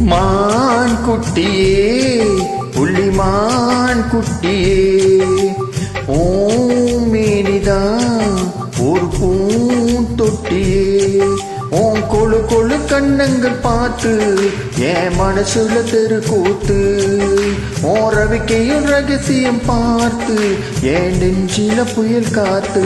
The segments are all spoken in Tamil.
மான் குட்டியே புள்ளிமான் குட்டியே ஓம் மேனிதான் ஒரு பூந்தொட்டியே ஓம் கொழு கொழு கண்ணங்கள் பார்த்து என் மனசுல தெரு கூத்து. உன் ரவிக்கையும் ரகசியம் பார்த்து என் நெஞ்சில புயல் காத்து.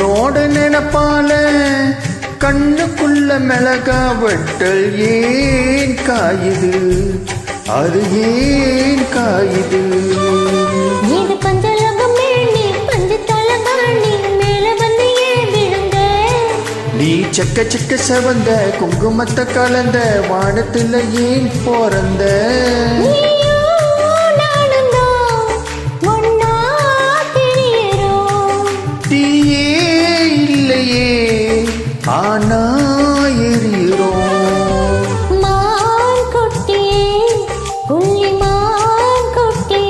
உன்னோட நினைப்பால கண்ணுக்குள்ள மிளகா வெட்டல் ஏன் காயுது? அது ஏன் காயுது? நீ செக்க செக்க செவந்த குங்குமத்தை கலந்த வானத்துல ஏன் பிறந்த? தானா எரியிறோம் மான் குட்டி புள்ளி மான் குட்டி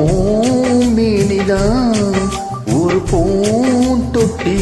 ஓம் மீனிதான் ஒரு பூந்தொட்டி.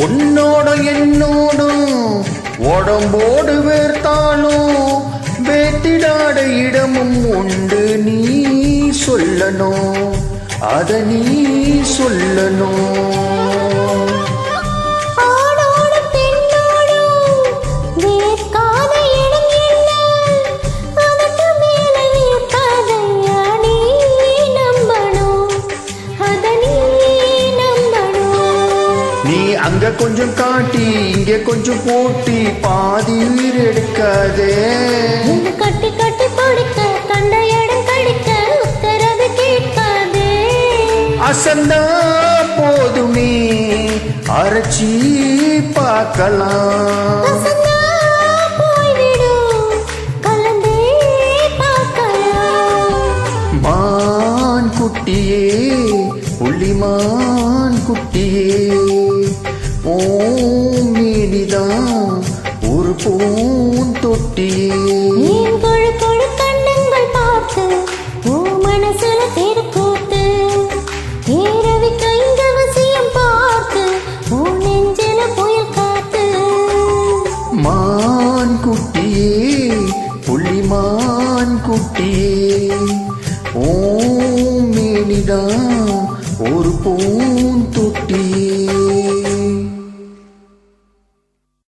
உன்னோட என்னோடும் உடம்போடு வேர்த்தாலும் வேட்டிடாட இடமும் உண்டு நீ சொல்லணும். அத நீ சொல்லணும். நீ அங்க கொஞ்சம் காட்டி இங்க கொஞ்சம் போட்டி பாதி உயிர் எடுக்காதே. கட்டி கட்டி பிடிக்க கண்ட இடம் கடிக்க உத்தரவு கேட்காதே. அசந்தா போதுமே அரைச்சி பார்க்கலாம். குட்டியே புள்ளிமான் குட்டியே. பூம் நீதிதான் ஒரு பூந்தொட்டியே மான் குட்டியே புள்ளிமான் குட்டியே. ஓம் மேனிதான் ஒரு பூ